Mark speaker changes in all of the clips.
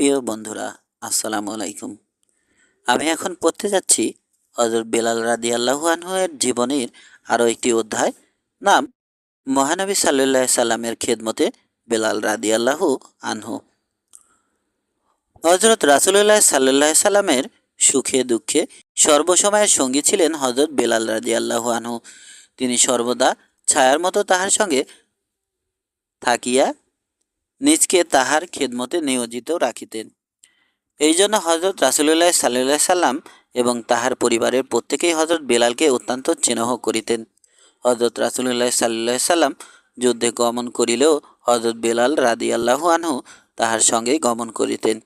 Speaker 1: প্রিয় বন্ধুরা, আসসালামু আলাইকুম। আমি এখন পড়তে যাচ্ছি হজরত বেলাল রাদি আল্লাহু আনহুয়ের জীবনের আরও একটি অধ্যায়, নাম মহানবী সাল্লাহ সাল্লামের খেদমতে বেলাল রাদি আল্লাহু আনহু হজরত রাসুল্লাহ সাল্লাহ সাল্লামের সুখে দুঃখে সর্বসময়ের সঙ্গী ছিলেন হজরত বেলাল রাদি আল্লাহু আনহু। তিনি সর্বদা ছায়ার মতো তাহার সঙ্গে থাকিয়া নিজকে তাহার খেদমতে নিয়োজিত রাখিতেন। এই জন্য হজরত রাসুলুল্লাহ সাল্লাহ সাল্লাম এবং তাহার পরিবারের প্রত্যেকেই হজরত বেলালকে অত্যন্ত স্নেহ করিতেন। হজরত রাসুলুল্লাহ সাল্লাহ সাল্লাম যুদ্ধে গমন করিলেও হজরত বেলাল রাদি আল্লাহু আনহু তাহার সঙ্গেই গমন করিতেন।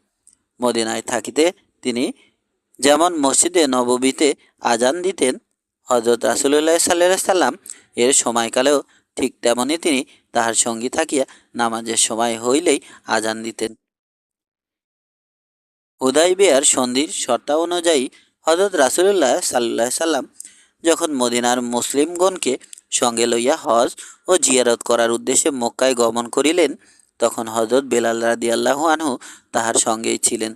Speaker 1: মদিনায় থাকিতে তিনি যেমন মসজিদে নববীতে আজান দিতেন হজরত রাসুলুল্লাহ সাল্লাহ সাল্লাম এর সময়কালেও ঠিক তেমনই তিনি তাহার সঙ্গী থাকিয়া নামাজের সময় হইলেই আজান দিতেন। হুদাইবিয়ার সন্ধির শর্তা অনুযায়ী হজরত রাসুলুল্লাহ সাল্লাহ সাল্লাম যখন মদিনার মুসলিমগণকে সঙ্গে লইয়া হজ ও জিয়ারত করার উদ্দেশ্যে মক্কায় গমন করিলেন, তখন হজরত বেলাল রাদি আল্লাহ আনহু তাহার সঙ্গেই ছিলেন।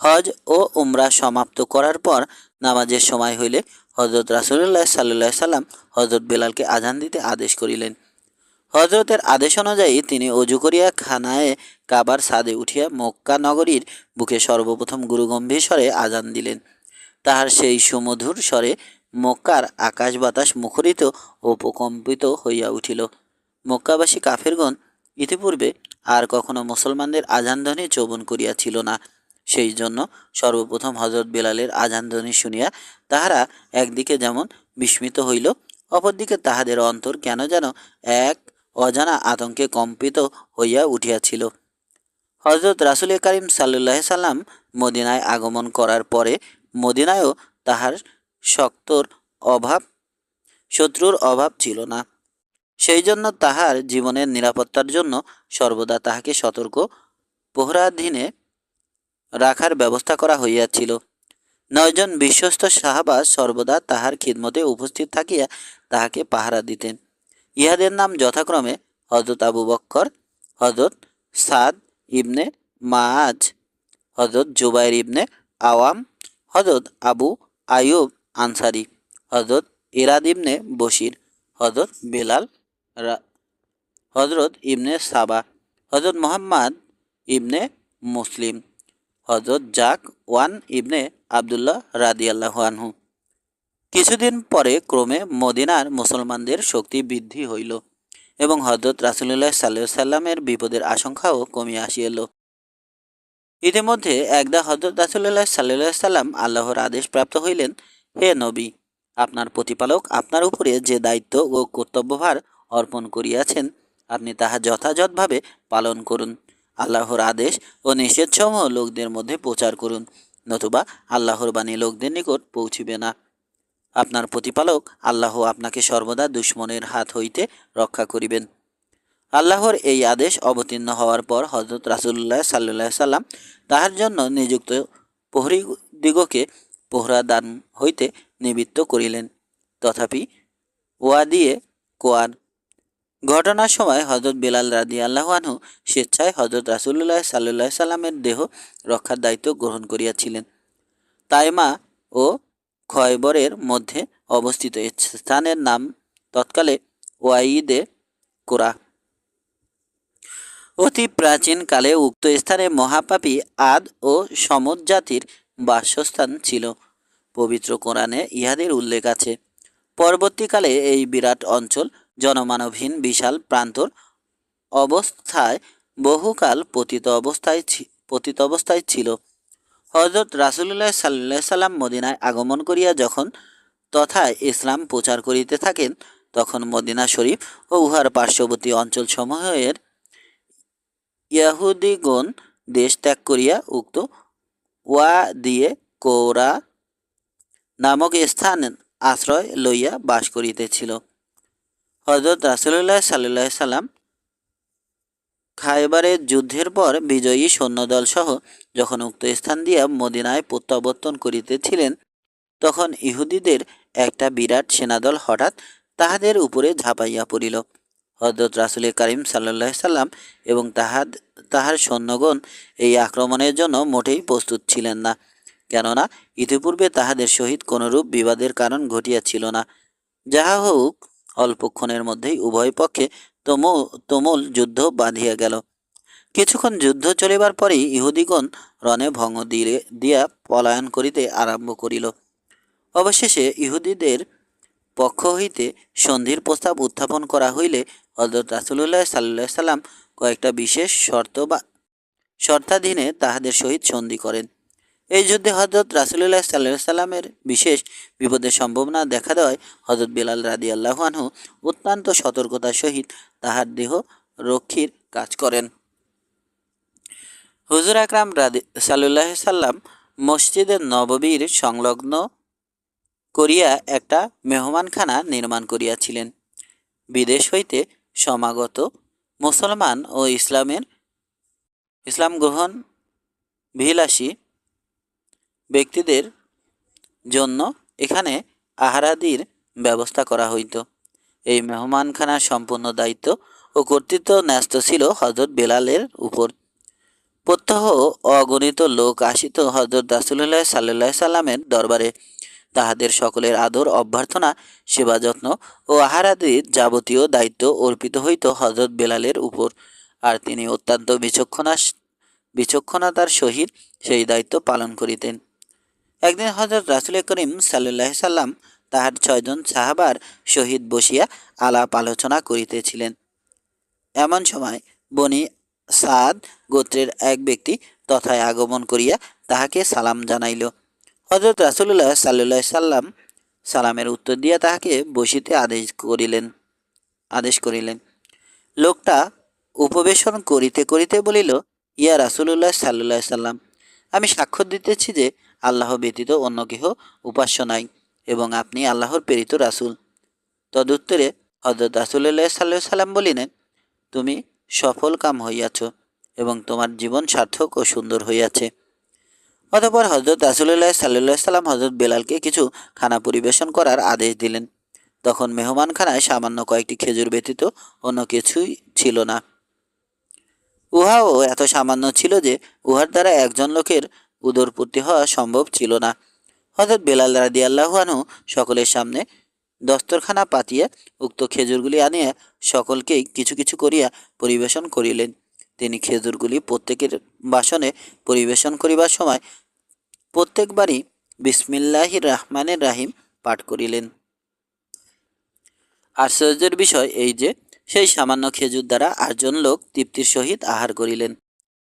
Speaker 1: হজ ও উমরা সমাপ্ত করার পর নামাজের সময় হইলে হজরত রাসুল্লাহ সাল্লাহ সাল্লাম হজরত বেলালকে আজান দিতে আদেশ করিলেন। হজরতের আদেশ অনুযায়ী তিনি অজু করিয়া খানায় কাবার ছাদে উঠিয়া মক্কা নগরীর বুকে সর্বপ্রথম গুরুগম্ভীর স্বরে আজান দিলেন। তাহার সেই সুমধুর স্বরে মক্কার আকাশ বাতাস মুখরিত ও প্রকম্পিত হইয়া উঠিল। মক্কাবাসী কাফেরগণ ইতিপূর্বে আর কখনো মুসলমানদের আজানধ্বনি চৌবন করিয়াছিল না। সেই জন্য সর্বপ্রথম হজরত বেলালের আজানধ্বনি শুনিয়া তাহারা একদিকে যেমন বিস্মিত হইল, অপরদিকে তাহাদের অন্তর কেন যেন এক অজানা আতঙ্কে কম্পিত হইয়া উঠিয়াছিল। হজরত রাসুল করিম সাল্লাহ সাল্লাম মদিনায় আগমন করার পরে মদিনায়ও তাহার শক্তর অভাব, শত্রুর অভাব ছিল না। সেই জন্য তাহার জীবনের নিরাপত্তার জন্য সর্বদা তাহাকে সতর্ক প্রহরাধীনে রাখার ব্যবস্থা করা হইয়াছিল। নয়জন বিশ্বস্ত সাহাবা সর্বদা তাহার খিদমতে উপস্থিত থাকিয়া তাহাকে পাহারা দিতেন। ইহাদের নাম যথাক্রমে হজরত আবু বক্কর হজরত সাদ ইবনে মাজ হজরত জুবাইর ইবনে আওয়াম হজরত আবু আয়ুব আনসারি হজরত ইরাদ ইবনে বশির হজরত বেলাল হজরত ইবনে সাবা হজরত মোহাম্মদ ইবনে মুসলিম হজরত জাক ওয়ান ইবনে আবদুল্লাহ রাদিয়াল্লাহু আনহু। কিছুদিন পরে ক্রমে মদিনার মুসলমানদের শক্তি বৃদ্ধি হইল এবং হজরত রাসুলুল্লাহ সাল্লাহ সাল্লামের বিপদের আশঙ্কাও কমিয়া আসিয়াল ইতিমধ্যে একদা হজরত রাসুল্লাহ সাল্লাহ সাল্লাম আল্লাহর আদেশ প্রাপ্ত হইলেন, হে নবী, আপনার প্রতিপালক আপনার উপরে যে দায়িত্ব ও কর্তব্যভার অর্পণ করিয়াছেন, আপনি তাহা যথাযথভাবে পালন করুন। আল্লাহর আদেশ ও নিষেধসমূহ লোকদের মধ্যে প্রচার করুন, নতুবা আল্লাহর বাণী লোকদের নিকট পৌঁছিবে না। আপনার প্রতিপালক আল্লাহ আপনাকে সর্বদা দুশ্মনের হাত হইতে রক্ষা করিবেন। আল্লাহর এই আদেশ অবতীর্ণ হওয়ার পর হজরত রাসুল্লাহ সাল্লাহ সাল্লাম তাহার জন্য নিযুক্ত প্রহরীদিগকে পোহরা দান হইতে নিবৃত্ত করিলেন। তথাপি ওয়া দিয়ে কোয়ার ঘটনার সময় হজরত বেলাল রাদি আল্লাহ আনহু স্বেচ্ছায় হজরত রাসুল্লাহ সাল্লাহ সাল্লামের দেহ রক্ষার দায়িত্ব গ্রহণ করিয়াছিলেন। তাইমা ও খয়বরের মধ্যে অবস্থিত। স্থানের নাম তৎকালে ওয়াইদে কোরা। অতি প্রাচীনকালে উক্ত স্থানে মহাপাপী আদ ও সমদ জাতির বাসস্থান ছিল। পবিত্র কোরআনে ইহাদের উল্লেখ আছে। পরবর্তীকালে এই বিরাট অঞ্চল জনমানবহীন বিশাল প্রান্তর অবস্থায় বহুকাল পতিত অবস্থায় পতিত অবস্থায় ছিল। হজরত রাসুল্লাহ সাল্লাহ সাল্লাম মদিনায় আগমন করিয়া যখন তথা ইসলাম প্রচার করিতে থাকেন, তখন মদিনা শরীফ ও উহার পার্শ্ববর্তী অঞ্চলসমূহের ইয়াহুদিগণ দেশ ত্যাগ করিয়া উক্ত ওয়া দিয়ে কৌরা নামক স্থান আশ্রয় লইয়া বাস করিতেছিল। হজরত রাসুল্লাহ সাল্লাহ সাল্লাম খাইবারের যুদ্ধের পর বিজয়ী সৈন্যদল সহ যখন উক্ত স্থান দিয়া মদিনায় প্রত্যাবর্তন করিতেছিলেন, তখন ইহুদিদের একটা বিরাট সেনাদল হঠাৎ তাহাদের উপরে ঝাঁপাইয়া পড়িল। হজরত রাসুল করিম সাল্লাহ সাল্লাম এবং তাহার তাহার সৈন্যগণ এই আক্রমণের জন্য মোটেই প্রস্তুত ছিলেন না, কেননা ইতিপূর্বে তাহাদের সহিত কোনরূপ বিবাদের কারণ ঘটিয়াছিল না। যাহা হোক অল্পক্ষণের মধ্যেই উভয় পক্ষে তম, তুমুল যুদ্ধ বাঁধিয়া গেল। কিছুক্ষণ যুদ্ধ চলিবার পরেই ইহুদিগণ রণে ভঙ্গ দিয়ে দিয়া পলায়ন করিতে আরম্ভ করিল। অবশেষে ইহুদিদের পক্ষ হইতে সন্ধির প্রস্তাব উত্থাপন করা হইলে হজরত রাসুলুল্লাহ সাল্লাহ সাল্লাম কয়েকটা বিশেষ শর্ত বা শর্তাধীনে তাহাদের সহিত সন্ধি করেন। এই যুদ্ধে হজরত রাসুলুল্লাহ সাল্লাহ সাল্লামের বিশেষ বিপদের সম্ভাবনা দেখা দেওয়ায় হজরত বিলাল রাদি আল্লাহ আনহু অত্যন্ত সতর্কতার সহিত তাহার দেহ রক্ষীর কাজ করেন। হুজুর আকরাম রাদি সাল্লাহ সাল্লাম মসজিদের নববীর সংলগ্ন করিয়া একটা মেহমানখানা নির্মাণ করিয়াছিলেন। বিদেশ হইতে সমাগত মুসলমান ও ইসলামের, ইসলাম গ্রহণ ভিলাসী ব্যক্তিদের জন্য এখানে আহারাদির ব্যবস্থা করা হইত। এই মেহমানখানার সম্পূর্ণ দায়িত্ব ও কর্তৃত্ব ন্যস্ত ছিল হজরত বেলালের উপর। প্রত্যহ অগণিত লোক আসিত হজরত রাসুল্লাহ সাল্লাহ সাল্লামের দরবারে। তাহাদের সকলের আদর, অভ্যর্থনা, সেবা যত্ন ও আহারাদির যাবতীয় দায়িত্ব অর্পিত হইত হজরত বেলালের উপর। আর তিনি অত্যন্ত বিচক্ষণা বিচক্ষণতার সহিত সেই দায়িত্ব পালন করিতেন। একদিন হজরত রাসুল করিম সাল্লাহ সাল্লাম তাহার ছয়জন সাহাবার শহীদ বসিয়া আলাপ আলোচনা করিতেছিলেন। এমন সময় বনি সাদ গোত্রের এক ব্যক্তি তথায় আগমন করিয়া তাহাকে সালাম জানাইল। হজরত রাসুল্লাহ সাল্লাহ সাল্লাম সালামের উত্তর দিয়া তাহাকে বসিতে আদেশ করিলেন আদেশ করিলেন। লোকটা উপবেশন করিতে করিতে বলিল, ইয়া রাসুলুল্লাহ সাল্লাহ সাল্লাম, আমি সাক্ষ্য দিতেছি যে আল্লাহ ব্যতীত অন্য কেহ উপাস্য নাই এবং আপনি আল্লাহর প্রেরিত রাসুল। তদুত্তরে হজরত রাসুল্লাহ সাল্লাহ সাল্লাম বলিলেন, তুমি সফল কাম হইয়াছ এবং তোমার জীবন সার্থক ও সুন্দর হইয়াছে। অতপর হজরত রাসুল্লাহ সাল্লাহ সাল্লাম হজরত বেলালকে কিছু খানা পরিবেশন করার আদেশ দিলেন। তখন মেহমানখানায় সামান্য কয়েকটি খেজুর ব্যতীত অন্য কিছুই ছিল না। উহাও এত সামান্য ছিল যে উহার দ্বারা একজন লোকের উদরপূর্তি হওয়া সম্ভব ছিল না। হজরত বেলাল রাদি আল্লাহানু সকলের সামনে দস্তরখানা পাতিয়া উক্ত খেজুরগুলি আনিয়া সকলকেই কিছু কিছু করিয়া পরিবেশন করিলেন। তিনি খেজুরগুলি প্রত্যেকের বাসনে পরিবেশন করিবার সময় প্রত্যেকবারই বিসমিল্লাহির রহমানের রাহিম পাঠ করিলেন। আশ্চর্যের বিষয় এই যে, সেই সামান্য খেজুর দ্বারা আটজন লোক তৃপ্তির সহিত আহার করিলেন।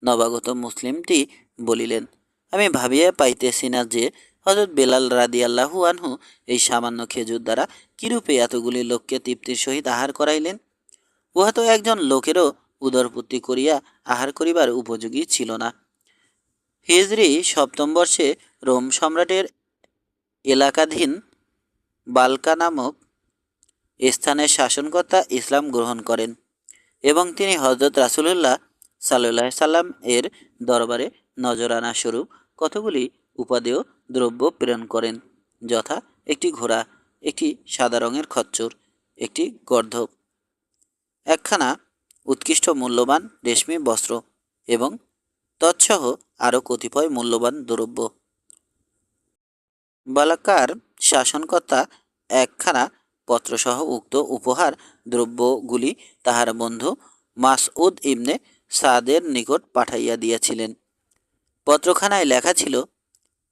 Speaker 1: নবাগত মুসলিমটি বলিলেন আমি ভাবিয়া পাইতেছি না যে হজরত বেলাল রাদি আল্লাহু আনহু এই সামান্য খেজুর দ্বারা কিরূপে এতগুলি লোককে তৃপ্তির সহিত আহার করাইলেন? উহা তো একজন লোকেরও উদরপূর্তি করিয়া আহার করিবার উপযোগী ছিল না। হিজরি সপ্তম বর্ষে রোম সম্রাটের এলাকাধীন বালকা নামক স্থানের শাসনকর্তা ইসলাম গ্রহণ করেন এবং তিনি হজরত রাসুলুল্লাহ সাল্লাহ সাল্লাম এর দরবারে নজরানা স্বরূপ কতগুলি উপাদেয় দ্রব্য প্রেরণ করেন। যথা একটি ঘোড়া, একটি সাদা রঙের খচ্চর, একটি গর্ধব। একখানা উৎকৃষ্ট মূল্যবান রেশমি বস্ত্র এবং তৎসহ আরও কতিপয় মূল্যবান দ্রব্য। বালাকার শাসনকর্তা একখানা পত্রসহ উক্ত উপহার দ্রব্যগুলি তাহার বন্ধু মাসউদ ইবনে সাদের নিকট পাঠাইয়া দিয়াছিলেন। পত্রখানায় লেখা ছিল,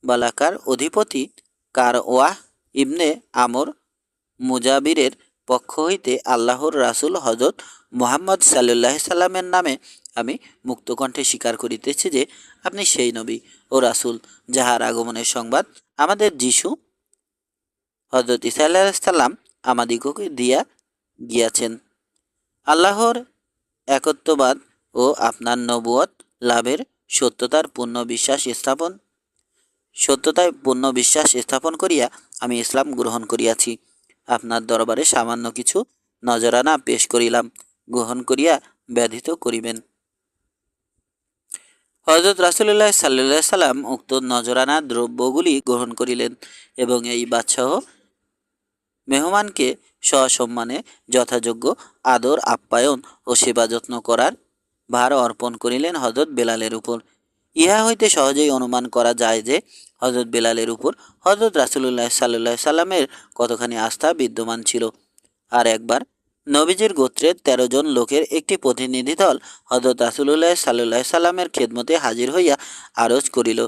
Speaker 1: বালাকার অধিপতি কার ওয়াহ ইবনে আমর মুজাবিরের পক্ষ হইতে আল্লাহর রাসুল হজরত মোহাম্মদ সাল্লাহ সাল্লামের নামে আমি মুক্তকণ্ঠে স্বীকার করিতেছি যে, আপনি সেই নবী ও রাসুল যাহার আগমনের সংবাদ আমাদের যিশু হজরত ইসা সাল্লাম আমাদিগকে দিয়া গিয়াছেন। আল্লাহর একত্ববাদ ও আপনার নবুয়ত লাভের সত্যতার পূর্ণ বিশ্বাস স্থাপন। সত্যতায় পূর্ণ বিশ্বাস স্থাপন করিয়া আমি ইসলাম গ্রহণ করিয়াছি। আপনার দরবারে সামান্য কিছু নজরানা পেশ করিলাম, গ্রহণ করিয়া ব্যাধিত করিবেন। হজরত রাসুল্লাহ সাল্লাহ সাল্লাম উক্ত নজরানা দ্রব্যগুলি গ্রহণ করিলেন এবং এই বাদশাহ মেহমানকে সসম্মানে যথাযোগ্য আদর, আপ্যায়ন ও সেবা যত্ন করার ভার অর্পণ করিলেন হজরত বেলালের উপর। ইহা হইতে সহজেই অনুমান করা যায় যে হজরত বেলালের উপর হজরত রাসুলুল্লাহ সাল্লাহ সাল্লামের কতখানি আস্থা বিদ্যমান ছিল। আর একবার নবীজির গোত্রের তেরো জন লোকের একটি প্রতিনিধি দল হজরত রাসুলুল্লাহ সাল্লাহ সাল্লামের খেদমতে হাজির হইয়া আরজ করিল,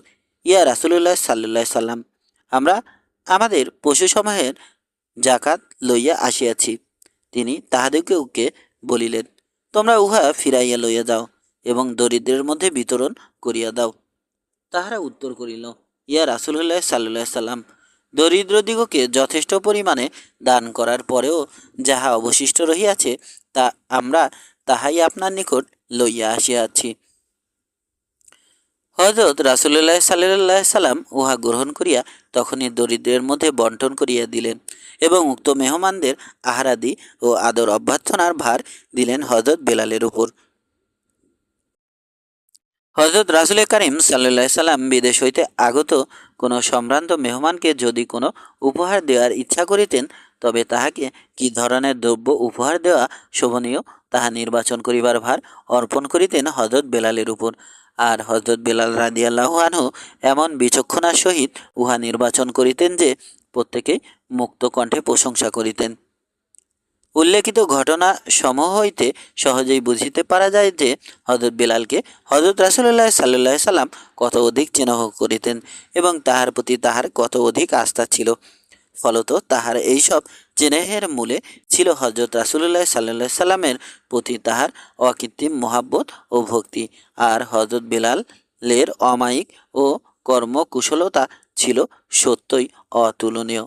Speaker 1: ইয়া রাসুলুল্লাহ সাল্লাহ সাল্লাম, আমরা আমাদের পশুসমূহের জাকাত লইয়া আসিয়াছি। তিনি তাহাদিগকে বলিলেন তোমরা উহা ফিরাইয়া লইয়া যাও এবং দরিদ্রের মধ্যে বিতরণ করিয়া দাও। তাহারা উত্তর করিল, ইয়া রাসুলুল্লাহ সাল্লাহ সাল্লাম, দরিদ্রদিগকে যথেষ্ট পরিমাণে দান করার পরেও যাহা অবশিষ্ট রহিয়াছে তা আমরা তাহাই আপনার নিকট লইয়া আসিয়াছি। হজরত রাসুল্লাহ সাল্লাহ সাল্লাম উহা গ্রহণ করিয়া তখনই দরিদ্রের মধ্যে বন্টন করিয়া দিলেন। এবং উক্ত মেহমানদের আহারাদি ও আদর অভ্যর্থনার ভার দিলেন হজরত বেলালের উপর। হজরত রাসুল করিম সাল্লাহ সাল্লাম বিদেশ হইতে আগত কোনো সম্ভ্রান্ত মেহমানকে যদি কোনো উপহার দেওয়ার ইচ্ছা করিতেন, তবে তাহাকে কি ধরনের দ্রব্য উপহার দেওয়া শোভনীয় তাহা নির্বাচন করিবার ভার অর্পণ করিতেন হজরত বেলালের উপর। আর হজরত বেলাল রাদিয়াল্লাহু আনহু এমন বিচক্ষণার সহিত উহা নির্বাচন করিতেন যে প্রত্যেকেই মুক্ত কণ্ঠে প্রশংসা করিতেন। উল্লেখিত ঘটনা সমূহ হইতে সহজেই বুঝিতে পারা যায় যে হজরত বেলালকে হজরত রাসুল্লাহ সাল্লাহ সাল্লাম কত অধিক চিহ্ন করিতেন এবং তাহার প্রতি তাহার কত অধিক আস্থা ছিল। ফলত তাহার এইসব চিহ্নের মূলে ছিল হজরত রাসুল্লাহ সাল্লাহ সাল্লামের প্রতি তাহার অকৃত্রিম মহাব্বত ও ভক্তি। আর হজরত বেলালের অমায়িক ও কর্মকুশলতা ছিল সত্যই অতুলনীয়।